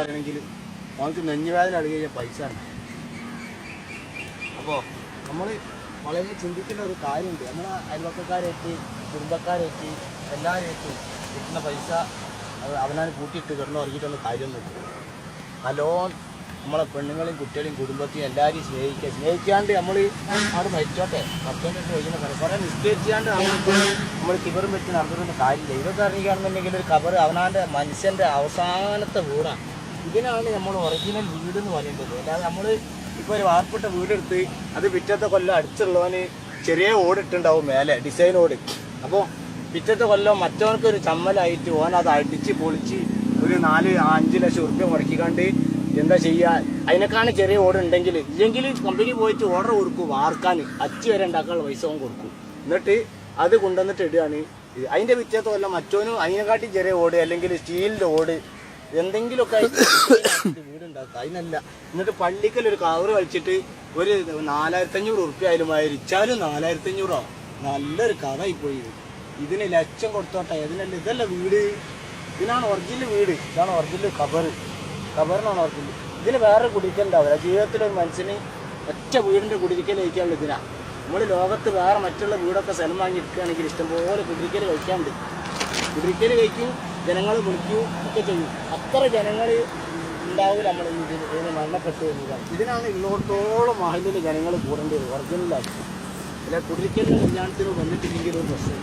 അറിയണമെങ്കിൽ അവർക്ക് നെഞ്ഞുവേദന അടുക്കിയ പൈസ ഉണ്ട് അപ്പോൾ നമ്മൾ വളരെ ചിന്തിക്കേണ്ട ഒരു കാര്യമുണ്ട്. നമ്മൾ അയൽവക്കക്കാരേറ്റ് കുടുംബക്കാരേറ്റ് എല്ലാവരേറ്റും കിട്ടുന്ന പൈസ അവനാൻ കൂട്ടിയിട്ട് കിടന്ന് ഉറങ്ങിയിട്ടൊന്നും കാര്യമൊന്നുമില്ല. ഹലോ നമ്മളെ പെണ്ണുങ്ങളെയും കുട്ടികളെയും കുടുംബത്തെയും എല്ലാവരെയും സ്നേഹിക്കുക സ്നേഹിക്കാണ്ട് നമ്മൾ അവിടെ മരിച്ചോട്ടെ. ഭക്തന്റെ ചോദിക്കുന്ന കാര്യം കുറേ നിസ്കരിച്ചാണ്ട് നമ്മൾ കിബറും വെച്ച് നടന്നിരുന്ന കാര്യമില്ല. ഇതൊക്കെ അറിയിക്കുകയാണെന്നുണ്ടെങ്കിൽ ഒരു കബർ അവനാന്റെ മനുഷ്യന്റെ അവസാനത്തെ വീടാണ്. ഇതിനാണ് നമ്മൾ ഒറിജിനൽ വീട് എന്ന് പറയുന്നത്. അല്ലാതെ നമ്മൾ ഇപ്പോൾ ഒരു വാർപ്പിട്ട വീടെടുത്ത് അത് പിറ്റത്തെ കൊല്ലം അടിച്ചുള്ളവന് ചെറിയ ഓടിട്ടുണ്ടാവും മേലെ ഡിസൈൻ ഓട്. അപ്പോൾ പിറ്റത്തെ കൊല്ലം മറ്റവർക്ക് ഒരു ചമ്മലായിട്ട് ഓൻ അത് അടിച്ച് പൊളിച്ച് ഒരു നാല് അഞ്ച് ലക്ഷം ഉറുപ്പ്യ മുടക്കിക്കാണ്ട് എന്താ ചെയ്യുക അതിനേക്കാണ് ചെറിയ ഓട് ഉണ്ടെങ്കിൽ ഇല്ലെങ്കിൽ കമ്പനി പോയിട്ട് ഓർഡർ കൊടുക്കും വാർക്കാൻ. അച്ചി വരെ ഉണ്ടാക്കാനുള്ള പൈസ കൊടുക്കും. എന്നിട്ട് അത് കൊണ്ടുവന്നിട്ട് ഇടുകയാണ്. അതിന്റെ പിറ്റേത്തെ കൊല്ലം മറ്റോനും അതിനെക്കാട്ടി ചെറിയ ഓട് അല്ലെങ്കിൽ സ്റ്റീലിന്റെ ഓട് എന്തെങ്കിലുമൊക്കെ വീടുണ്ടാക്കുക. അതിനല്ല. എന്നിട്ട് പള്ളിക്കൽ ഒരു കവറ് വലിച്ചിട്ട് ഒരു നാലായിരത്തി അഞ്ഞൂറ് ഉറുപ്പ്യ ആയാലും മരിച്ചാലും നാലായിരത്തി അഞ്ഞൂറോ നല്ലൊരു കഥയായി പോയി ഇത്. ഇതിന് ലക്ഷം കൊടുത്തോട്ടെ. ഇതിനല്ല ഇതല്ല വീട്. ഇതിനാണ് ഒറിജിനൽ വീട്. ഇതാണ് ഒറിജിനൽ കബർ കബറിനാണ് ഒറിജിനൽ ഇതിന് വേറെ കുടിക്കലുണ്ടാവില്ല ജീവിതത്തിലൊരു മനുഷ്യന് ഒറ്റ വീടിന്റെ കുടിരിക്കൽ കഴിക്കാനുള്ള ഇതിനാണ് നമ്മൾ ലോകത്ത് വേറെ മറ്റുള്ള വീടൊക്കെ സ്ഥലം വാങ്ങി എടുക്കുകയാണെങ്കിൽ ഇഷ്ടംപോലെ കുടിരിക്കൽ കഴിക്കാണ്ട് കുടിരിക്കൽ കഴിക്കും. ജനങ്ങൾ വിളിക്കുകയും ഒക്കെ ചെയ്യും. അത്ര ജനങ്ങൾ ഉണ്ടാവില്ല നമ്മൾ ഇതിന് മരണപ്പെട്ടു എന്നതാണ് ഇതിനാണ് ഇങ്ങോട്ടോളം ആയതിൽ ജനങ്ങൾ കൂടേണ്ടത് ഒറിജിനലായിട്ട് അല്ല കുടിക്കൽ കല്യാണത്തിന് വന്നിട്ടില്ലെങ്കിൽ ഒരു പ്രശ്നം.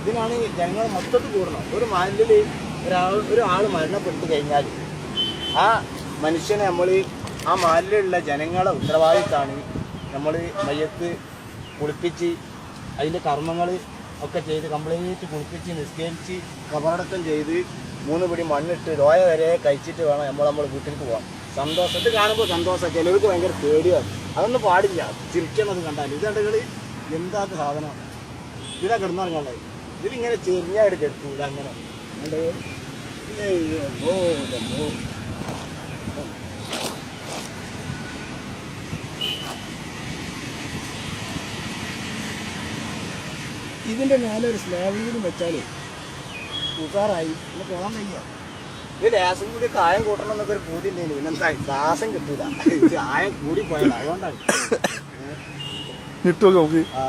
ഇതിനാണ് ജനങ്ങൾ മൊത്തത്തിൽ കൂടണം. ഒരു മഹലിൽ ഒരാൾ ഒരാൾ മരണപ്പെട്ടു കഴിഞ്ഞാൽ ആ മനുഷ്യനെ നമ്മൾ ആ മഹലിലുള്ള ജനങ്ങളെ ഉത്തരവാദിത്താണ് നമ്മൾ മയ്യത്ത് കുളിപ്പിച്ച് അതിന്റെ കർമ്മങ്ങൾ ഒക്കെ ചെയ്ത് കംപ്ലീറ്റ് കുളിപ്പിച്ച് നിസ്കരിച്ച് കബറടക്കം ചെയ്ത് മൂന്ന് പിടി മണ്ണിട്ട് ലോയ വരെ കഴിച്ചിട്ട് വേണം നമ്മൾ നമ്മൾ വീട്ടിലേക്ക് പോകാം സന്തോഷത്തിൽ കാണുമ്പോൾ സന്തോഷം ചിലർക്ക് ഭയങ്കര പേടിയാണ്. അതൊന്നും പാടില്ല. ചിരിക്കുന്നത് കണ്ടാൽ ഇത് കണ്ടുകൾ എന്താ സാധനമാണ് സാധനം? ഇതാ കിടന്നുറങ്ങുള്ളത് ഇതിലിങ്ങനെ ചെറിയായിട്ട് എടുത്തു അങ്ങനെ. ഓ ഏയ് ഇതിന്റെ മേലെ ഒരു സ്ലാബ് കൂടി വെച്ചാലേ പിന്നെ പോകാൻ കഴിയാ ഇത് ലാസം കൂടി കായം കൂട്ടണം എന്നൊക്കെ ഒരു പൂതി ഉണ്ടേനു പിന്നെന്താ ശ്വാസം കിട്ടൂല. കായം കൂടി പോയത് അതുകൊണ്ടാണ്. ഇട്ടു നോക്കി. ആ.